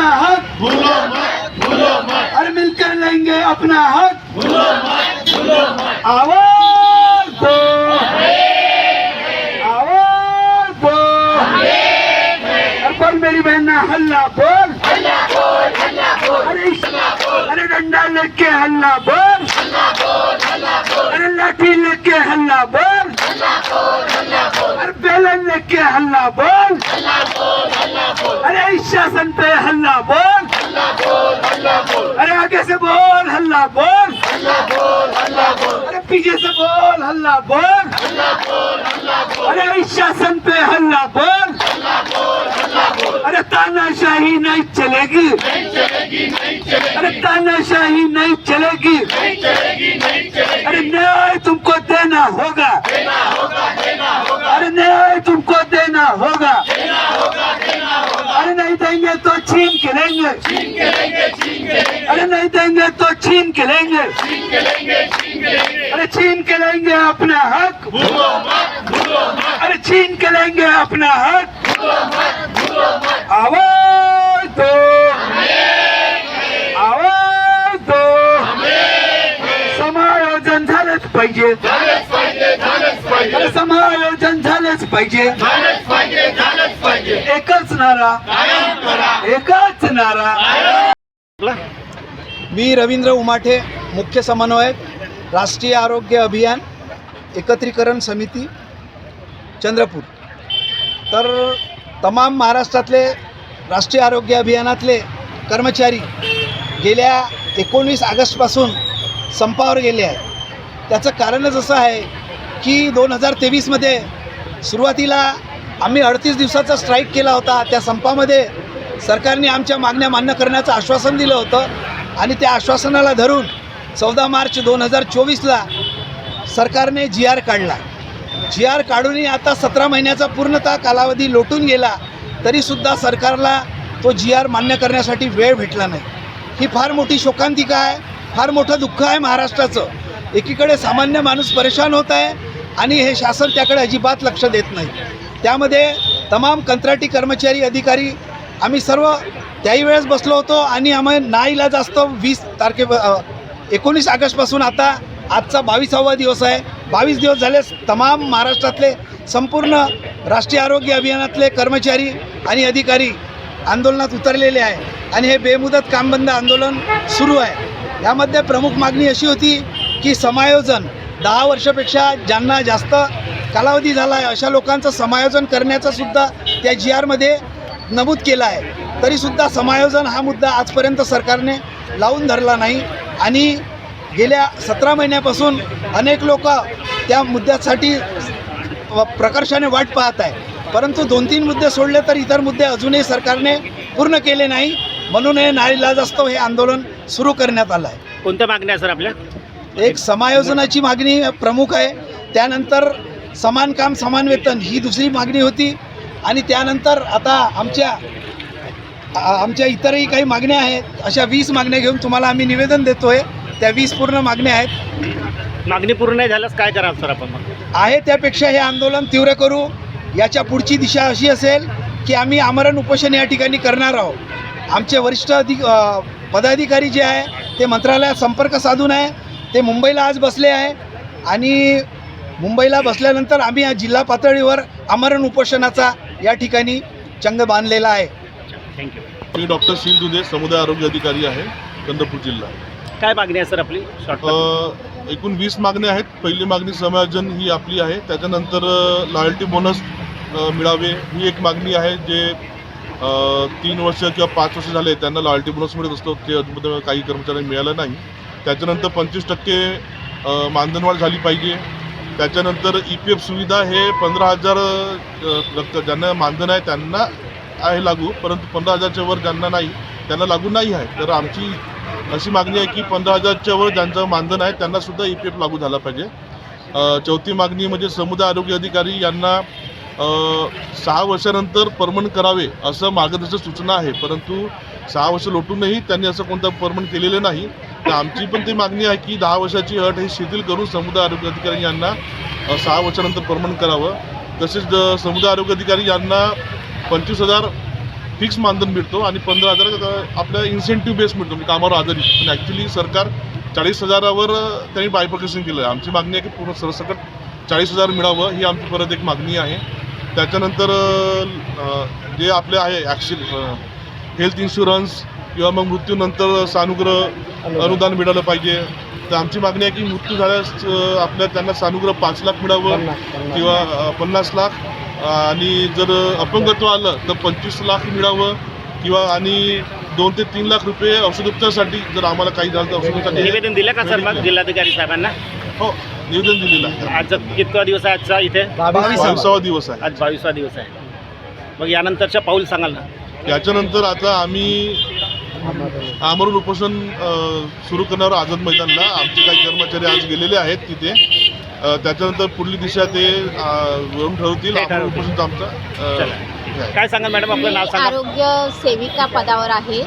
अपना हक भूलो मत भूलो मत और मिलकर लेंगे अपना हक भूलो मत भूलो मत आवाज दो आवाज दो और बोल मेरी बहना हल्ला बोल अरे इस- अरे डंडा लेके हल्ला बोल अरे लाठी लेके हल्ला बोल। अरे बेलन लेके हल्ला बोल। अरे इस शासन पे हल्ला बोल। अरे आगे से बोल हल्ला बोल। अरे पीछे से बोल। हल्ला बोल अरे इस शासन पे हल्ला बोल अरे तानाशाही नहीं चलेगी अरे तानाशाही नहीं चलेगी अरे न्याय तुमको देना होगा अरे न्याय तुमको देना होगा अरे नहीं देंगे तो छीन के लेंगे अरे नहीं देंगे तो छीन के लेंगे अरे छीन के लेंगे अपना हक भूलो मत भूलो मत अरे छीन के लेंगे अपना हक आवाज दो। आवाज दो। समायोजन झालंच पाहिजे। पाहिजे समायोजन झालंच पाहिजे पाहिजे। एकच नारा। एकच नारा। मी रवींद्र उमाठे मुख्य समन्वयक राष्ट्रीय आरोग्य अभियान एकत्रीकरण समिती चंद्रपूर. तर तमाम महाराष्ट्रातले राष्ट्रीय आरोग्य अभियानातले कर्मचारी गेल्या एकोणीस ऑगस्टपासून संपावर गेले आहे त्याचं कारणच असं आहे की दोन हजार तेवीसमध्ये सुरुवातीला आम्ही अडतीस दिवसाचा स्ट्राईक केला होता. त्या संपामध्ये सरकारने आमच्या मागण्या मान्य करण्याचं आश्वासन दिलं होतं आणि त्या आश्वासनाला धरून चौदा मार्च दोन हजार चोवीसला सरकारने जी आर काढला. जी आर काढूनही आता सतरा महिन्याचा पूर्णतः कालावधी लोटून गेला तरीसुद्धा सरकारला तो जी आर मान्य करण्यासाठी वेळ भेटला नाही. ही फार मोठी शोकांतिका आहे फार मोठं दुःख आहे महाराष्ट्राचं. एकीकडे सामान्य माणूस परेशान होत आहे आणि हे शासन त्याकडे अजिबात लक्ष देत नाही. त्यामध्ये तमाम कंत्राटी कर्मचारी अधिकारी आम्ही सर्व त्याही वेळेस बसलो होतो आणि आम्ही नाईला जास्त वीस तारखे एकोणीस ऑगस्टपासून आता आजचा बावीसावा दिवस आहे. बावीस दिवस झाले तमाम महाराष्ट्रातले संपूर्ण राष्ट्रीय आरोग्य अभियानातले कर्मचारी आणि अधिकारी आंदोलनात उतरलेले आहे. आणि हे बेमुदत कामबंद आंदोलन सुरू आहे. यामध्ये प्रमुख मागणी अशी होती की समायोजन दहा वर्षापेक्षा ज्यांना जास्त कालावधी झाला आहे अशा लोकांचं समायोजन करण्याचा सुद्धा त्या जी आरमध्ये नमूद केलं आहे. तरीसुद्धा समायोजन हा मुद्दा आजपर्यंत सरकारने लावून धरला नाही. आणि गेल्या सतरा महिन्यापासून अनेक लोक त्या मुद्द्यासाठी प्रकर्षाने वाट पाहत आहे. परंतु दोन तीन मुद्दे सोडले तर इतर मुद्दे अजूनही सरकारने पूर्ण केले नाही. म्हणून हे नाईलाज असतो हे आंदोलन सुरू करण्यात आलं आहे. कोणत्या मागण्या सर आपल्या? एक समायोजनाची मागणी प्रमुख आहे. त्यानंतर समान काम समान वेतन ही दुसरी मागणी होती. आणि त्यानंतर आता आमच्या आमच्या इतरही काही मागण्या आहेत. अशा वीस मागण्या घेऊन तुम्हाला आम्ही निवेदन देतोय. त्या वीस पूर्ण मागण्या आहेत. मागणी पूर्ण नाही झाल्यास काय कराल सर आपण मग? आहे त्यापेक्षा हे आंदोलन तीव्र करू. याच्या पुढची दिशा अशी असेल की आम्ही आमरण उपोषण या ठिकाणी करणार आहोत. आमचे वरिष्ठ अधिक अ, पदाधिकारी जे आहे ते मंत्रालयात संपर्क साधून आहे. ते मुंबईला आज बसले आहे. आणि मुंबईला बसल्यानंतर आम्ही या जिल्हा पातळीवर आमरण उपोषणाचा या ठिकाणी चंग बांधलेला आहे. थँक्यू मी डॉक्टर शील दुधे समुदाय आरोग्य अधिकारी आहे चंद्रपूर जिल्हा. काय मागणी आहे सर आपली? शॉर्ट एकूण वीस मागण्या आहेत. पहिली मागणी समायोजन ही आपली आहे. त्याच्यानंतर लॉयल्टी बोनस मिळावे ही एक मागणी आहे जे तीन वर्ष किंवा पाच वर्ष झाले त्यांना लॉयल्टी बोनस मिळत असतो. ते अजून काही कर्मचाऱ्यांना मिळालं नाही. त्याच्यानंतर पंचवीस टक्के मानधनवाढ झाली पाहिजे. त्याच्यानंतर ई पी एफ सुविधा हे पंधरा हजार रक्त ज्यांना मानधन आहे त्यांना आहे लागू परंतु पंधरा हजारच्या वर ज्यांना नाही त्यांना लागू नाही आहे. तर आमची अशी मागणी आहे की पंधरा हजारच्या वर ज्यांचं मानधन आहे त्यांना सुद्धा ई पी एफ लागू झाला पाहिजे. चौथी मागणी म्हणजे समुदाय आरोग्य अधिकारी यांना सहा वर्षानंतर परमन करावे असं मार्गदर्शक सूचना आहे. परंतु सहा वर्ष लोटूनही त्यांनी असं कोणतं परमन केलेलं नाही. तर आमची पण ती मागणी आहे की दहा वर्षाची अट ही शिथिल करून समुदाय आरोग्य अधिकारी यांना सहा वर्षानंतर परमन करावं. तसेच समुदाय आरोग्य अधिकारी यांना पंचवीस हजार फिक्स मानधन मिळतो आणि पंधरा हजार आपल्या इन्सेंटिव्ह बेस मिळतो म्हणजे कामावर आधारित. पण ॲक्च्युली सरकार चाळीस हजारावर त्यांनी बायफर्केशन केलं आहे आमची मागणी आहे की पूर्ण सरसकट चाळीस हजार मिळावं ही आमची परत एक मागणी आहे. त्याच्यानंतर जे आपले आहे ॲक्सिड हेल्थ इन्शुरन्स किंवा मग मृत्यूनंतर सानुग्रह अनुदान मिळालं पाहिजे. तर आमची मागणी आहे की मृत्यू झाल्यास आपल्या त्यांना सानुग्रह पाच लाख मिळावं किंवा पन्नास लाख. आणि जर अपंगत्व आलं तर पंचवीस लाख मिळावं किंवा आणि दोन ते तीन लाख रुपये औषधोपचारासाठी जर आम्हाला काही झालं तर औषधोपचारासाठी निवेदन दिलं का सर मग जिल्हाधिकारी साहेबांना? हो निवेदन दिलेलं आहे. आज कितवा दिवस आहे आजचा इथे? बावीसावा दिवस आहे. आज बावीसवा दिवस आहे. मग यानंतरच्या पाऊल सांगाल ना. याच्यानंतर आता आम्ही आमरण उपोषण सुरू करण्यावर आझाद मैदानला आमचे काही कर्मचारी आज गेलेले आहेत तिथे. त्याच्यानंतर पुढली दिशा ते अ, वरून ठरवतील. आमरण. उपोषणचं आमचं. काय सांगाल मॅडम आपलं नाव सांगा. आरोग्य सेविका पदावर आहे.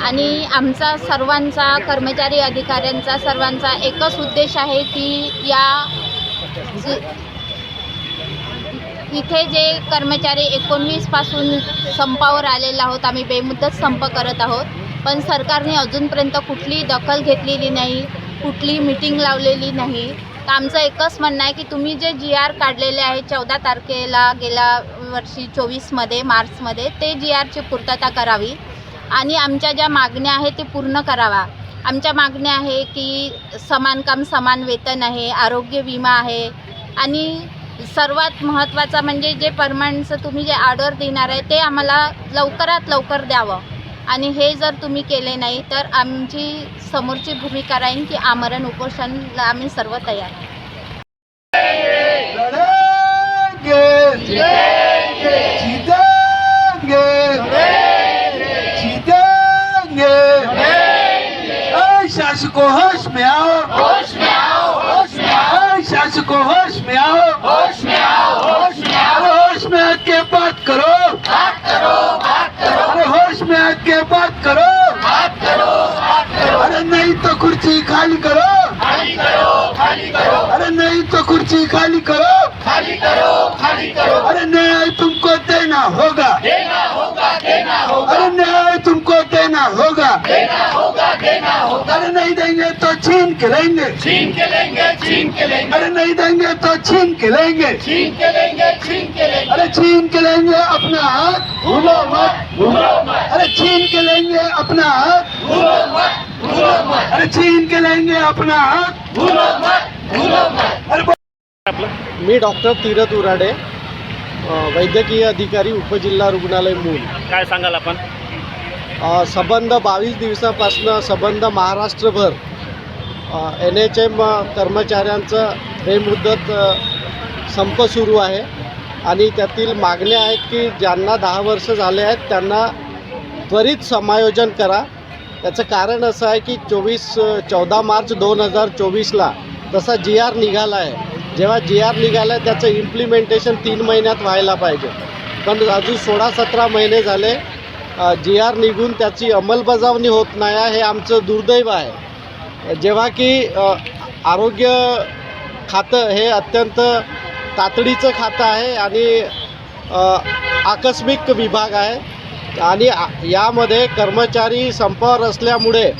आणि आमचा सर्वांचा कर्मचारी अधिकाऱ्यांचा सर्वांचा एकच उद्देश आहे की या इथे जे कर्मचारी एकोणवीसपासून संपावर आलेला आहोत आम्ही बेमुदत संप करत आहोत. पण सरकारने अजूनपर्यंत कुठली दखल घेतलेली नाही कुठली मिटिंग लावलेली नाही. तर आमचं एकच म्हणणं आहे की तुम्ही जे जी आर काढलेले आहे चौदा तारखेला गेल्या वर्षी चोवीसमध्ये मार्चमध्ये ते जी आरची पूर्तता करावी. आणि आमच्या ज्या मागण्या आहेत ते पूर्ण करावा. आमच्या मागण्या आहे की समान काम समान वेतन आहे आरोग्य विमा आहे. आणि सर्वात महत्त्वाचा म्हणजे जे परमनंटचं तुम्ही जे ऑर्डर देणार आहे ते आम्हाला लवकरात लवकर द्यावं. आणि हे जर तुम्ही केले नाही तर आमची समोरची भूमिका राहील की आमरण उपोषणला आम्ही सर्व तयार. शासको होश में आओ। होश में आओ। होश में आओ। शासको होश में आओ होश में आओ होश में आओ होश में आके बात करो बात करो बात करो अरे होश आके बात करो बात करो बात करो. अरे नहीं तो कुर्सी खाली करो. खाली करो खाली करो. अरे नहीं तो कुर्सी खाली करो. खाली करो खाली करो. अरे न्याय तुमको देना होगा. देना होगा देना होगा. अरे न्याय तुमको देना होगा. देना होगा. देना होगा अरे नहीं देंगे तो छीन के लेंगे। छीन के लेंगे छीन के लेंगे। अरे नहीं देंगे तो छीन के लेंगे। छीन के लेंगे छीन के लेंगे। अरे छीन के लेंगे अपना हाथ। भूलो मत भूलो मत। अरे छीन के लेंगे अपना हाथ। भूलो मत भूलो मत। अरे छीन के लेंगे अपना हाथ। भूलो मत भूलो मत। अरे आपलं मी डॉक्टर तीरथ उराडे वैद्यकीय अधिकारी उपजिल्हा रुग्णालय मूल. काय सांगाल आपण? सबंध बावीस दिवसापासनं सबंध महाराष्ट्रभर एन एच एम कर्मचाऱ्यांचं बेमुदत संप सुरू आहे. आणि त्यातील मागण्या आहेत की ज्यांना दहा वर्ष झाले आहेत त्यांना त्वरित समायोजन करा. त्याचं कारण असं आहे की चोवीस चौदा मार्च दोन हजार चोवीसला तसा जी आर निघाला आहे जेव्हा जी आर निघाला आहे त्याचं इम्प्लिमेंटेशन तीन महिन्यात व्हायला पाहिजे. पण अजून सोळा सतरा महिने झाले जी आर निघून त्याची अंमलबजावणी होत नाही आहे हे आमचं दुर्दैव आहे. जेव्हा की आरोग्य खातं हे अत्यंत तातडीचं खातं आहे आणि आकस्मिक विभाग आहे. आणि यामध्ये कर्मचारी संपावर असल्यामुळे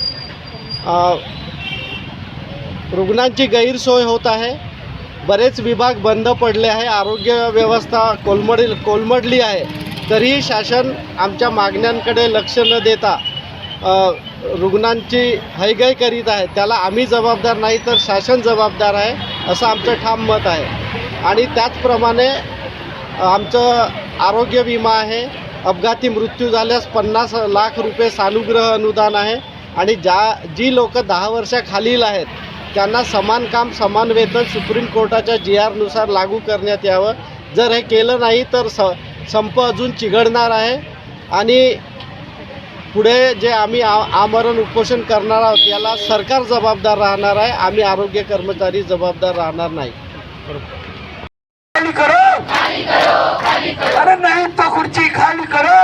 रुग्णांची गैरसोय होत आहे. बरेच विभाग बंद पडले आहे. आरोग्य व्यवस्था कोलमडील कोलमडली आहे. तरीही शासन आमच्या मागण्यांकडे लक्ष न देता रुग्णांची हैगय करीत आहे. त्याला आम्ही जबाबदार नाही तर शासन जबाबदार आहे असं आमचं ठाम मत आहे. आणि त्याचप्रमाणे आमचं आरोग्य विमा आहे. अपघाती मृत्यू झाल्यास पन्नास लाख रुपये सानुग्रह अनुदान आहे. आणि ज्या जी लोक दहा वर्षाखालील आहेत त्यांना समान काम समान वेतन सुप्रीम कोर्टाच्या जी आरनुसार लागू करण्यात यावं. जर हे केलं नाही तर स संप अजून चिघडणार आहे. आणि पुढे जे आम्ही आ आमरण उपोषण करणार आहोत याला सरकार जबाबदार राहणार आहे. आम्ही आरोग्य कर्मचारी जबाबदार राहणार नाही. खाली करो. अरे नाही तो खुर्ची खाली करो.